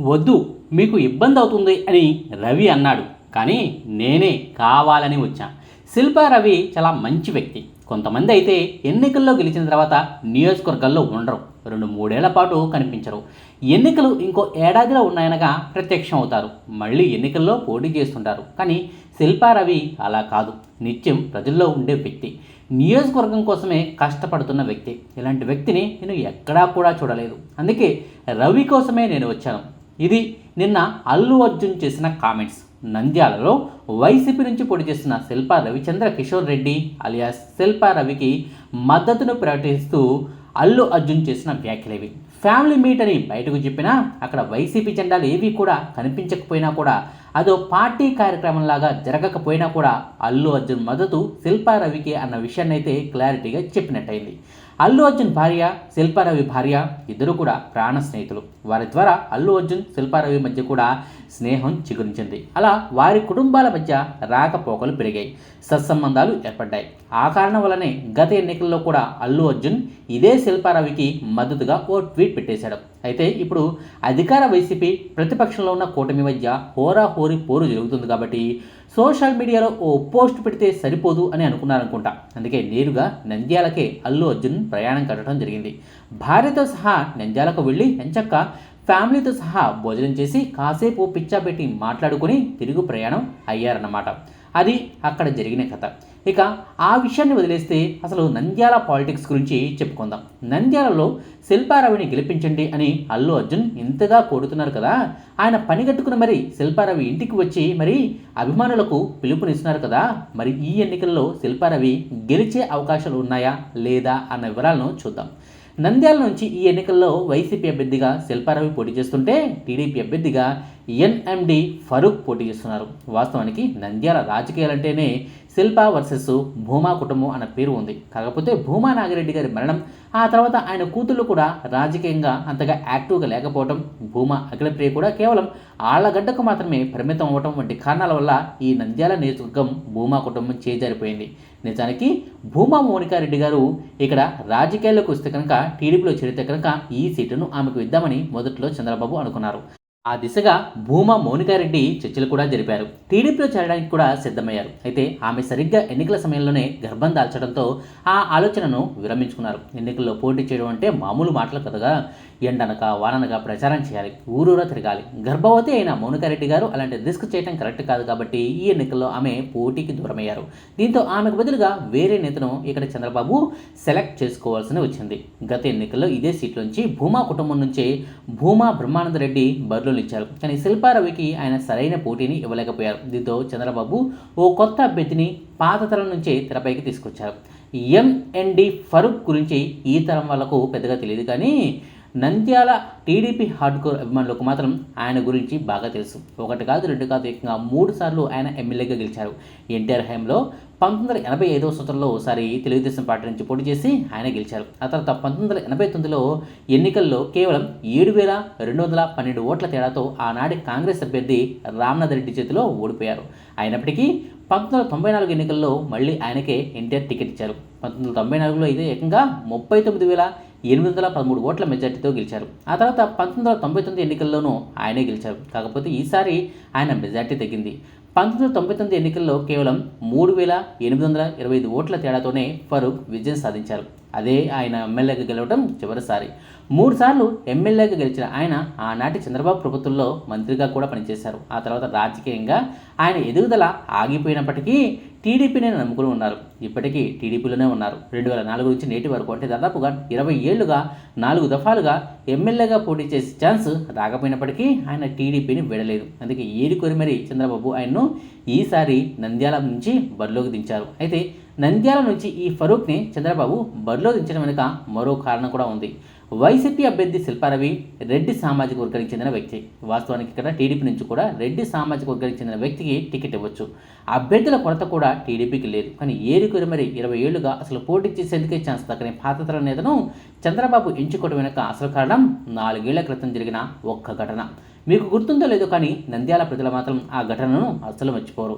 వద్దు మీకు ఇబ్బంది అవుతుంది అని రవి అన్నాడు. కానీ నేనే కావాలని వచ్చా. శిల్ప రవి చాలా మంచి వ్యక్తి. కొంతమంది అయితే ఎన్నికల్లో గెలిచిన తర్వాత నియోజకవర్గాల్లో ఉండరు. రెండు మూడేళ్ళ పాటు కనిపించరు. ఎన్నికలు ఇంకో ఏడాదిలో ఉన్నాయనగా ప్రత్యక్షం అవుతారు. మళ్ళీ ఎన్నికల్లో పోటీ చేస్తుంటారు. కానీ శిల్పారవి అలా కాదు. నిత్యం ప్రజల్లో ఉండే వ్యక్తి. నియోజకవర్గం కోసమే కష్టపడుతున్న వ్యక్తి. ఇలాంటి వ్యక్తిని నేను ఎక్కడా కూడా చూడలేదు. అందుకే రవి కోసమే నేను వచ్చాను. ఇది నిన్న అల్లు అర్జున్ చేసిన కామెంట్స్. నంద్యాలలో వైసీపీ నుంచి పోటీ చేస్తున్న శిల్పా రవిచంద్ర కిషోర్ రెడ్డి అలియాస్ శిల్ప రవికి మద్దతును ప్రకటిస్తూ అల్లు అర్జున్ చేసిన వ్యాఖ్యలేవి ఫ్యామిలీ మీట్ అని బయటకు చెప్పినా అక్కడ వైసీపీ జెండాలు ఏవి కూడా కనిపించకపోయినా కూడా అదో పార్టీ కార్యక్రమంలాగా జరగకపోయినా కూడా అల్లు అర్జున్ మద్దతు శిల్పా రవికి అన్న విషయాన్ని అయితే క్లారిటీగా చెప్పినట్టయింది. అల్లు అర్జున్ భార్య శిల్పారవి భార్య ఇద్దరు కూడా ప్రాణ స్నేహితులు. వారి ద్వారా అల్లు అర్జున్ శిల్పారవి మధ్య కూడా స్నేహం చిగురించింది. అలా వారి కుటుంబాల మధ్య రాకపోకలు పెరిగాయి. సత్సంబంధాలు ఏర్పడ్డాయి. ఆ కారణం వల్లనే గత ఎన్నికల్లో కూడా అల్లు అర్జున్ ఇదే శిల్పారవికి మద్దతుగా ఓ ట్వీట్ పెట్టేశాడు. అయితే ఇప్పుడు అధికార వైసీపీ ప్రతిపక్షంలో ఉన్న కూటమి మధ్య హోరాహోరీ పోరు జరుగుతుంది కాబట్టి సోషల్ మీడియాలో ఓ పోస్ట్ పెడితే సరిపోదు అని అనుకున్నారనుకుంటా. అందుకే నేరుగా నంద్యాలకే అల్లు అర్జున్ ప్రయాణం కట్టడం జరిగింది. భార్యతో సహా నంద్యాలకు వెళ్ళి ఎంచక్క ఫ్యామిలీతో సహా భోజనం చేసి కాసేపు పిచ్చా పెట్టి మాట్లాడుకుని తిరుగు ప్రయాణం అయ్యారన్నమాట. అది అక్కడ జరిగిన కథ. ఇక ఆ విషయాన్ని వదిలేస్తే అసలు నంద్యాల పాలిటిక్స్ గురించి చెప్పుకుందాం. నంద్యాలలో శిల్పారవిని గెలిపించండి అని అల్లు అర్జున్ ఇంతగా కోరుతున్నారు కదా. ఆయన పని కట్టుకుని మరి శిల్పారవి ఇంటికి వచ్చి మరి అభిమానులకు పిలుపునిస్తున్నారు కదా. మరి ఈ ఎన్నికల్లో శిల్పారవి గెలిచే అవకాశాలు ఉన్నాయా లేదా అన్న వివరాలను చూద్దాం. నంద్యాల నుంచి ఈ ఎన్నికల్లో వైసీపీ అభ్యర్థిగా శిల్పారవి పోటీ చేస్తుంటే టీడీపీ అభ్యర్థిగా ఎన్ఎండి ఫరూక్ పోటీ చేస్తున్నారు. వాస్తవానికి నంద్యాల రాజకీయాలంటేనే శిల్ప వర్సెస్ భూమా కుటుంబం అన్న పేరు ఉంది. కాకపోతే భూమా నాగిరెడ్డి గారి మరణం ఆ తర్వాత ఆయన కూతుళ్ళు కూడా రాజకీయంగా అంతగా యాక్టివ్గా లేకపోవడం భూమా అఖిలప్రియ కూడా కేవలం ఆళ్ళగడ్డకు మాత్రమే పరిమితం అవ్వటం వంటి కారణాల వల్ల ఈ నంద్యాల నియోజకవర్గం భూమా కుటుంబం చేజారిపోయింది. నిజానికి భూమా మోనికారెడ్డి గారు ఇక్కడ రాజకీయాల్లోకి వస్తే కనుక టీడీపీలో చేరితే కనుక ఈ సీటును ఆమెకు ఇద్దామని మొదట్లో చంద్రబాబు అనుకున్నారు. ఆ దిశగా భూమా మౌనికారెడ్డి చర్చలు కూడా జరిపారు. టీడీపీలో చేరడానికి కూడా సిద్ధమయ్యారు. అయితే ఆమె సరిగ్గా ఎన్నికల సమయంలోనే గర్భం దాల్చడంతో ఆ ఆలోచనను విరమించుకున్నారు. ఎన్నికల్లో పోటీ చేయడం అంటే మామూలు మాటలు కదగా. ఎండనక వాననక ప్రచారం చేయాలి ఊరూరా తిరగాలి. గర్భవతి అయిన మౌనికారెడ్డి గారు అలాంటి రిస్క్ చేయడం కరెక్ట్ కాదు కాబట్టి ఈ ఎన్నికల్లో ఆమె పోటీకి దూరమయ్యారు. దీంతో ఆమెకు బదులుగా వేరే నేతను ఇక్కడ చంద్రబాబు సెలెక్ట్ చేసుకోవాల్సి వచ్చింది. గత ఎన్నికల్లో ఇదే సీట్లోంచి భూమా కుటుంబం నుంచే భూమా బ్రహ్మానంద రెడ్డి బరిలో ఇచ్చారు. కానీ శిల్పారవికి ఆయన సరైన పోటీని ఇవ్వలేకపోయారు. దీంతో చంద్రబాబు ఓ కొత్త అభ్యర్థిని పాత తరం నుంచే తెరపైకి తీసుకొచ్చారు. ఎంఎన్డి ఫరూక్ గురించి ఈ తరం వాళ్ళకు పెద్దగా తెలియదు కానీ నంద్యాల టీడీపీ హార్డ్కోర్ అభిమానులకు మాత్రం ఆయన గురించి బాగా తెలుసు. ఒకటి కాదు రెండు కాదు ఏకంగా మూడు సార్లు ఆయన ఎమ్మెల్యేగా గెలిచారు. ఎన్టీఆర్ హయాంలో పంతొమ్మిది వందల ఎనభై ఐదవ సంవత్సరంలో ఒకసారి తెలుగుదేశం పార్టీ నుంచి పోటీ చేసి ఆయన గెలిచారు. ఆ తర్వాత పంతొమ్మిది వందల ఎనభై తొమ్మిదిలో ఎన్నికల్లో కేవలం ఏడు వేల రెండు వందల పన్నెండు ఓట్ల తేడాతో ఆనాటి కాంగ్రెస్ అభ్యర్థి రామ్నాథ్ రెడ్డి చేతిలో ఓడిపోయారు. అయినప్పటికీ పంతొమ్మిది వందల తొంభై నాలుగు ఎన్నికల్లో మళ్ళీ ఆయనకే ఎన్టీఆర్ టికెట్ ఇచ్చారు. పంతొమ్మిది వందల తొంభై నాలుగులో అయితే ఏకంగా ముప్పై తొమ్మిది వేల ఎనిమిది వందల పదమూడు ఓట్ల మెజార్టీతో గెలిచారు. ఆ తర్వాత పంతొమ్మిది వందల తొంభై తొమ్మిది ఎన్నికల్లోనూ ఆయనే గెలిచారు. కాకపోతే ఈసారి ఆయన మెజార్టీ తగ్గింది. పంతొమ్మిది వందల తొంభై తొమ్మిది ఎన్నికల్లో కేవలం మూడు వేల ఎనిమిది వందల ఇరవై ఐదు ఓట్ల తేడాతోనే ఫరూక్ విజయం సాధించారు. అదే ఆయన ఎమ్మెల్యేగా గెలవడం చివరిసారి. మూడుసార్లు ఎమ్మెల్యేగా గెలిచిన ఆయన ఆనాటి చంద్రబాబు ప్రభుత్వంలో మంత్రిగా కూడా పనిచేశారు. ఆ తర్వాత రాజకీయంగా ఆయన ఎదుగుదల ఆగిపోయినప్పటికీ టీడీపీనే నమ్ముకుని ఉన్నారు. ఇప్పటికీ టీడీపీలోనే ఉన్నారు. రెండు వేల నాలుగు నుంచి నేటి వరకు అంటే దాదాపుగా ఇరవై ఏళ్ళుగా నాలుగు దఫాలుగా ఎమ్మెల్యేగా పోటీ చేసే ఛాన్స్ రాకపోయినప్పటికీ ఆయన టీడీపీని విడలేదు. అందుకే ఏరి మరి చంద్రబాబు ఆయన్ను ఈసారి నంద్యాల నుంచి బరిలోకి దించారు. అయితే నంద్యాల నుంచి ఈ ఫరూక్ని చంద్రబాబు బరిలో దించడం వెనుక మరో కారణం కూడా ఉంది. వైసీపీ అభ్యర్థి శిల్పారవి రెడ్డి సామాజిక వర్గానికి చెందిన వ్యక్తి. వాస్తవానికి ఇక్కడ టీడీపీ నుంచి కూడా రెడ్డి సామాజిక వర్గానికి చెందిన వ్యక్తికి టికెట్ ఇవ్వచ్చు. అభ్యర్థుల కొరత కూడా టీడీపీకి లేదు. కానీ ఏరుకొని మరి ఇరవై ఏళ్ళుగా అసలు పోటీ చేసేందుకే ఛాన్స్ దక్కని పాతతర నేతను చంద్రబాబు ఎంచుకోవడం వెనుక అసలు కారణం నాలుగేళ్ళ క్రితం జరిగిన ఒక్క ఘటన. మీకు గుర్తుందో లేదో కానీ నంద్యాల ప్రజలు మాత్రం ఆ ఘటనను అస్సలు మర్చిపోరు.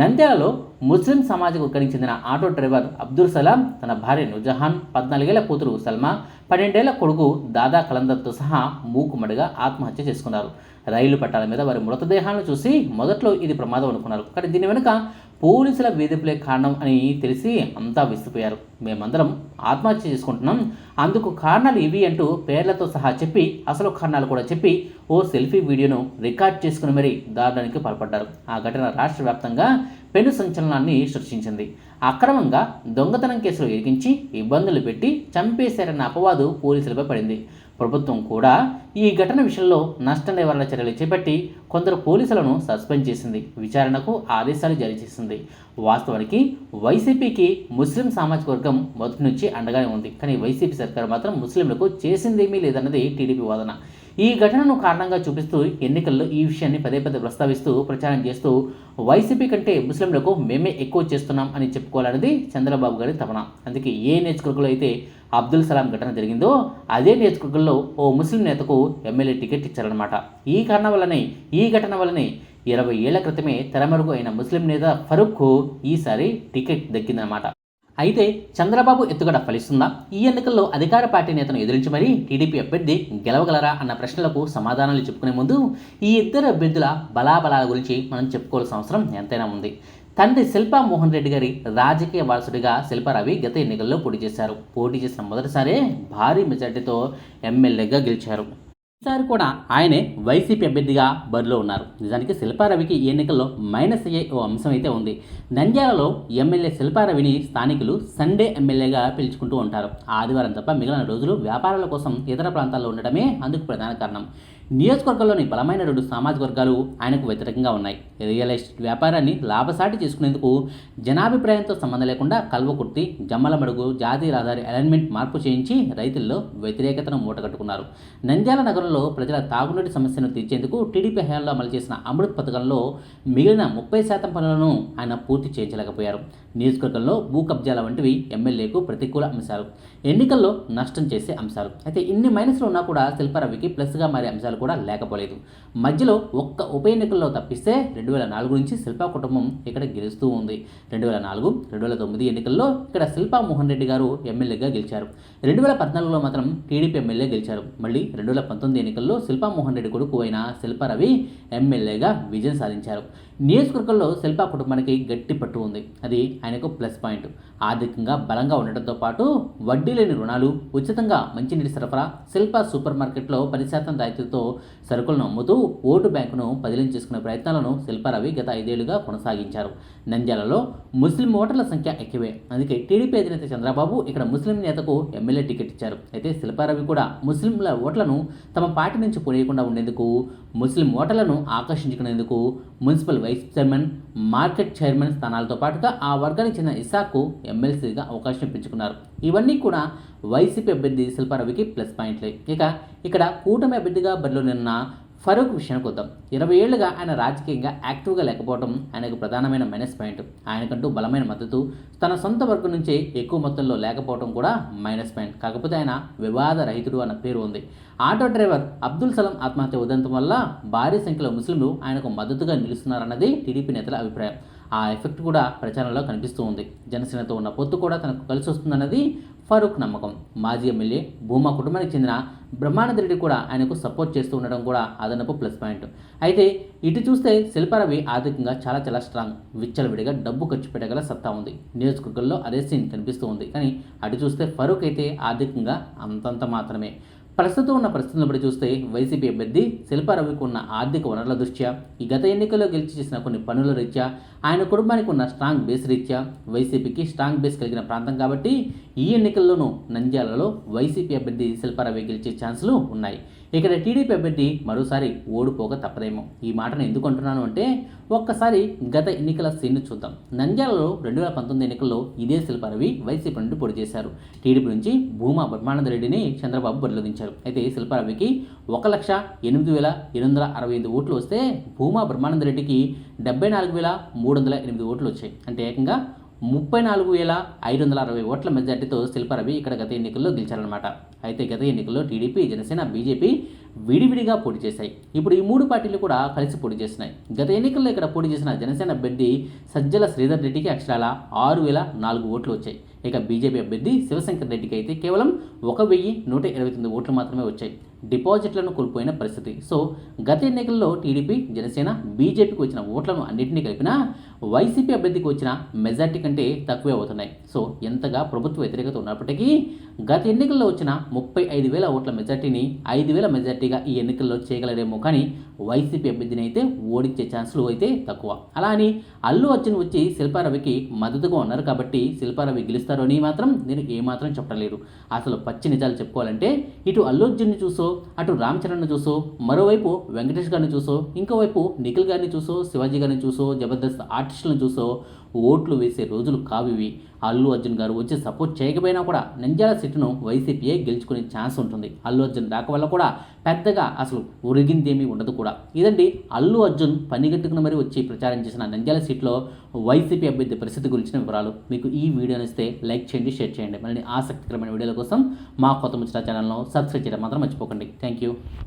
నంద్యాలలో ముస్లిం సమాజకు వర్గానికి చెందిన ఆటో డ్రైవర్ అబ్దుల్ సలాం తన భార్య నుజహాన్ పద్నాలుగేళ్ళ కూతురు సల్మా పన్నెండేళ్ళ కొడుకు దాదా కలందర్తో సహా మూకుమడిగా ఆత్మహత్య చేసుకున్నారు. రైలు పట్టాల మీద వారి మృతదేహాలను చూసి మొదట్లో ఇది ప్రమాదం అనుకున్నారు. కానీ దీని వెనుక పోలీసుల వేధింపులే కారణం అని తెలిసి అంతా విసిపోయారు మేమందరం ఆత్మహత్య చేసుకుంటున్నాం. అందుకు కారణాలు ఇవి అంటూ పేర్లతో సహా చెప్పి అసలు కారణాలు కూడా చెప్పి ఓ సెల్ఫీ వీడియోను రికార్డ్ చేసుకుని మరీ దారుణానికి పాల్పడ్డారు. ఆ ఘటన రాష్ట్ర వ్యాప్తంగా పెను సంచలనాన్ని సృష్టించింది. అక్రమంగా దొంగతనం కేసులు ఇరికించి ఇబ్బందులు పెట్టి చంపేశారన్న అపవాదు పోలీసులపై పడింది. ప్రభుత్వం కూడా ఈ ఘటన విషయంలో నష్ట నివారణ చర్యలు చేపట్టి కొందరు పోలీసులను సస్పెండ్ చేసింది. విచారణకు ఆదేశాలు జారీ చేసింది. వాస్తవానికి వైసీపీకి ముస్లిం సామాజిక వర్గం మొదటి నుంచి అండగానే ఉంది. కానీ వైసీపీ సర్కారు మాత్రం ముస్లింలకు చేసిందేమీ లేదన్నది టీడీపీ వాదన. ఈ ఘటనను కారణంగా చూపిస్తూ ఎన్నికల్లో ఈ విషయాన్ని పదే పదే ప్రస్తావిస్తూ ప్రచారం చేస్తూ వైసీపీ కంటే ముస్లింలకు మేమే ఎక్కువ చేస్తున్నాం అని చెప్పుకోవాలన్నది చంద్రబాబు గారి తపన. అందుకే ఏ నియోజకవర్గంలో అయితే అబ్దుల్ సలాం ఘటన జరిగిందో అదే నియోజకవర్గంలో ఓ ముస్లిం నేతకు ఎమ్మెల్యే టికెట్ ఇచ్చారనమాట ఈ కారణం వల్లనే ఈ ఘటన వల్లనే ఇరవై ఏళ్ళ క్రితమే తెరమరుగు అయిన ముస్లిం నేత ఫరూక్కు ఈసారి టికెట్ దక్కిందన్నమాట. అయితే చంద్రబాబు ఎత్తుగడ ఫలిస్తుందా? ఈ ఎన్నికల్లో అధికార పార్టీ నేతను ఎదిరించి మరీ టీడీపీ అభ్యర్థి గెలవగలరా అన్న ప్రశ్నలకు సమాధానాలు చెప్పుకునే ముందు ఈ ఇద్దరు అభ్యర్థుల బలాబలాల గురించి మనం చెప్పుకోవాల్సిన అవసరం ఎంతైనా ఉంది. తండ్రి శిల్పా మోహన్ రెడ్డి గారి రాజకీయ వారసుడిగా శిల్పారావి గత ఎన్నికల్లో పోటీ చేశారు. పోటీ చేసిన మొదటిసారే భారీ మెజార్టీతో ఎమ్మెల్యేగా గెలిచారు. ఈసారి కూడా ఆయనే వైసీపీ అభ్యర్థిగా బరిలో ఉన్నారు. నిజానికి శిల్పారవికి ఈ ఎన్నికల్లో మైనస్ అయ్యే ఓ అంశం అయితే ఉంది. నంద్యాలలో ఎమ్మెల్యే శిల్పారవిని స్థానికులు సండే ఎమ్మెల్యేగా పిలుచుకుంటూ ఉంటారు. ఆదివారం తప్ప మిగిలిన రోజులు వ్యాపారాల కోసం ఇతర ప్రాంతాల్లో ఉండటమే అందుకు ప్రధాన కారణం. నియోజకవర్గంలోని బలమైన రెండు సామాజిక వర్గాలు ఆయనకు వ్యతిరేకంగా ఉన్నాయి. రియల్ ఎస్టేట్ వ్యాపారాన్ని లాభసాటి చేసుకునేందుకు జనాభిప్రాయంతో సంబంధం లేకుండా కల్వకుర్తి జమ్మలమడుగు జాతీయ రహదారి అలైన్మెంట్ మార్పు చేయించి రైతుల్లో వ్యతిరేకతను మూటగట్టుకున్నారు. నంద్యాల నగరంలో ప్రజల తాగునీటి సమస్యను తీర్చేందుకు టీడీపీ హయాంలో అమలు చేసిన అమృత్ పథకంలో మిగిలిన ముప్పై శాతం పనులను ఆయన పూర్తి చేయించలేకపోయారు. నియోజకవర్గంలో భూ కబ్జాల వంటివి ఎమ్మెల్యేకు ప్రతికూల అంశాలు. ఎన్నికల్లో నష్టం చేసే అంశాలు. అయితే ఇన్ని మైనస్లు ఉన్నా కూడా శిల్పారవికి ప్లస్గా మారే అంశాలు కూడా లేకపోలేదు. మధ్యలో ఒక్క ఉప ఎన్నికల్లో తప్పిస్తే రెండు వేల నాలుగు నుంచి శిల్పా కుటుంబం ఇక్కడ గెలుస్తూ ఉంది. రెండు వేల నాలుగు రెండు వేల తొమ్మిది ఎన్నికల్లో ఇక్కడ శిల్పా మోహన్ రెడ్డి గారు ఎమ్మెల్యేగా గెలిచారు. రెండు వేల పద్నాలుగులో మాత్రం టీడీపీ ఎమ్మెల్యే గెలిచారు. మళ్ళీ రెండు వేల పంతొమ్మిది ఎన్నికల్లో శిల్పా మోహన్ రెడ్డి కొడుకు అయిన శిల్పారవి ఎమ్మెల్యేగా విజయం సాధించారు. నియోజకవర్గంలో శిల్పా కుటుంబానికి గట్టి పట్టు ఉంది. అది ఆయనకు ప్లస్ పాయింట్. ఆర్థికంగా బలంగా ఉండటంతో పాటు వడ్డీ లేని రుణాలు ఉచితంగా మంచినీటి సరఫరా శిల్ప సూపర్ మార్కెట్లో పది శాతం రాయితీతో సరుకులను అమ్ముతూ ఓటు బ్యాంకును బదిలీ చేసుకునే ప్రయత్నాలను శిల్పారవి గత ఐదేళ్ళుగా కొనసాగించారు. నంద్యాలలో ముస్లిం ఓటర్ల సంఖ్య ఎక్కువే. అందుకే టీడీపీ అధినేత చంద్రబాబు ఇక్కడ ముస్లిం నేతకు ఎమ్మెల్యే టికెట్ ఇచ్చారు. అయితే శిల్పారవి కూడా ముస్లింల ఓట్లను తమ పార్టీ నుంచి పోనీయకుండా ఉండేందుకు ముస్లిం ఓటర్లను ఆకర్షించుకునేందుకు municipal vice chairman market chairman స్థానాలతో పాటుగా ఆ వర్గానికి చెందిన ఇసాకు ఎమ్మెల్సీగా అవకాశం ఇప్పించుకున్నారు ఇవన్నీ కూడా వైసీపీ అభ్యర్థి శిల్పారవికి ప్లస్ పాయింట్లే. ఇక ఇక్కడ కూటమి అభ్యర్థిగా బరిలో నిన్న ఫరూక్ విషయానికి వద్దాం. ఇరవై ఏళ్ళుగా ఆయన రాజకీయంగా యాక్టివ్గా లేకపోవడం ఆయనకు ప్రధానమైన మైనస్ పాయింట్. ఆయనకంటూ బలమైన మద్దతు. తన సొంత వర్గం నుంచే ఎక్కువ మొత్తంలో లేకపోవడం కూడా మైనస్ పాయింట్. కాకపోతే ఆయన వివాద రహితుడు అన్న పేరు ఉంది. ఆటో డ్రైవర్ అబ్దుల్ సలాం ఆత్మహత్య ఉదంతం వల్ల భారీ సంఖ్యలో ముస్లింలు ఆయనకు మద్దతుగా నిలుస్తున్నారన్నది టీడీపీ నేతల అభిప్రాయం. ఆ ఎఫెక్ట్ కూడా ప్రచారంలో కనిపిస్తూ ఉంది. జనసేనతో ఉన్న పొత్తు కూడా తనకు కలిసి వస్తుందన్నది ఫరూక్ నమ్మకం. మాజీ ఎమ్మెల్యే భూమా కుటుంబానికి చెందిన బ్రహ్మానంద రెడ్డి కూడా ఆయనకు సపోర్ట్ చేస్తూ ఉండడం కూడా అదనపు ప్లస్ పాయింట్. అయితే ఇటు చూస్తే శిల్పారవి ఆర్థికంగా చాలా చాలా స్ట్రాంగ్. విచ్చలవిడిగా డబ్బు ఖర్చు పెట్టగల సత్తా ఉంది. నియోజకవర్గంలో అదే సీన్ కనిపిస్తూ ఉంది. కానీ అటు చూస్తే ఫరూక్ అయితే ఆర్థికంగా అంతంత మాత్రమే. ప్రస్తుతం ఉన్న పరిస్థితులను బట్టి చూస్తే వైసీపీ అభ్యర్థి శిల్పారవికి ఉన్న ఆర్థిక వనరుల దృష్ట్యా ఈ గత ఎన్నికల్లో గెలిచి చేసిన కొన్ని పనుల రీత్యా ఆయన కుటుంబానికి ఉన్న స్ట్రాంగ్ బేస్ రీత్యా వైసీపీకి స్ట్రాంగ్ బేస్ కలిగిన ప్రాంతం కాబట్టి ఈ ఎన్నికల్లోనూ నంద్యాలలో వైసీపీ అభ్యర్థి శిల్పారవి గెలిచే ఛాన్సులు ఉన్నాయి. ఇక్కడ టీడీపీ అభ్యర్థి మరోసారి ఓడిపోక తప్పదేమో. ఈ మాటను ఎందుకు అంటున్నాను అంటే ఒక్కసారి గత ఎన్నికల సీన్ను చూద్దాం. నంద్యాలలో రెండు వేల పంతొమ్మిది ఎన్నికల్లో ఇదే శిల్పారవి వైసీపీ నుండి పోటీ చేశారు. టీడీపీ నుంచి భూమా బ్రహ్మానంద రెడ్డిని చంద్రబాబు బరిలోదించారు. అయితే శిల్పారవికి ఒక లక్ష ఎనిమిది వేల ఎనిమిది వందల అరవై ఐదు ఓట్లు వస్తే భూమా బ్రహ్మానంద రెడ్డికి డెబ్బై నాలుగు వేల మూడు వందల ఎనిమిది ఓట్లు వచ్చాయి. అంటే ఏకంగా ముప్పై నాలుగు వేల ఐదు వందల అరవై ఓట్ల మెజార్టీతో శిల్పారవి ఇక్కడ గత ఎన్నికల్లో గెలిచారనమాట అయితే గత ఎన్నికల్లో టీడీపీ జనసేన బీజేపీ విడివిడిగా పోటీ చేశాయి. ఇప్పుడు ఈ మూడు పార్టీలు కూడా కలిసి పోటీ చేస్తున్నాయి. గత ఎన్నికల్లో ఇక్కడ పోటీ చేసిన జనసేన అభ్యర్థి సజ్జల శ్రీధర్ రెడ్డికి అక్షరాల ఆరు వేల నాలుగు ఓట్లు వచ్చాయి. ఇక బీజేపీ అభ్యర్థి శివశంకర్ రెడ్డికి అయితే కేవలం ఒక వెయ్యి నూట ఇరవై తొమ్మిది ఓట్లు మాత్రమే వచ్చాయి. డిపాజిట్లను కోల్పోయిన పరిస్థితి. సో గత ఎన్నికల్లో టీడీపీ జనసేన బీజేపీకి వచ్చిన ఓట్లను అన్నింటినీ కలిపినా వైసీపీ అభ్యర్థికి వచ్చిన మెజార్టీ కంటే తక్కువే అవుతున్నాయి. సో ఎంతగా ప్రభుత్వ వ్యతిరేకత ఉన్నప్పటికీ గత ఎన్నికల్లో వచ్చిన ముప్పై ఐదు వేల ఓట్ల మెజార్టీని ఐదు వేల మెజార్టీగా ఈ ఎన్నికల్లో చేయగలరేమో కానీ వైసీపీ అభ్యర్థిని అయితే ఓడించే ఛాన్సులు అయితే తక్కువ. అలా అని అల్లు అర్జున్ వచ్చి శిల్పారవికి మద్దతుగా ఉన్నారు కాబట్టి శిల్పారవి గెలుస్తారు అని మాత్రం నేను ఏమాత్రం చెప్పలేదు అసలు పచ్చి నిజాలు చెప్పుకోవాలంటే ఇటు అల్లు అర్జున్ని చూసో అటు రామ్ చరణ్ను చూసో మరోవైపు వెంకటేష్ గారిని చూసో ఇంకోవైపు నిఖిల్ గారిని చూసో శివాజీ గారిని చూసో జబర్దస్త్ ఆర్టిస్టులను చూసో ఓట్లు వేసే రోజులు కావివి. అల్లు అర్జున్ గారు వచ్చి సపోర్ట్ చేయకపోయినా కూడా నంద్యాల సీటును వైసీపీఏ గెలుచుకునే ఛాన్స్ ఉంటుంది. అల్లు అర్జున్ రాక వల్ల కూడా పెద్దగా అసలు ఒరిగిందేమీ ఉండదు కూడా. ఇదండి అల్లు అర్జున్ పనిగట్టుకుని మరి వచ్చి ప్రచారం చేసిన నంద్యాల సీట్లో వైసీపీ అభ్యర్థి పరిస్థితి గురించిన వివరాలు మీకు ఈ వీడియోని ఇస్తే లైక్ చేయండి షేర్ చేయండి. మరిన్ని ఆసక్తికరమైన వీడియోల కోసం మా కొత్త ముచ్చట ఛానల్ను సబ్స్క్రైబ్ చేయడం మాత్రం మర్చిపోకండి. Thank you.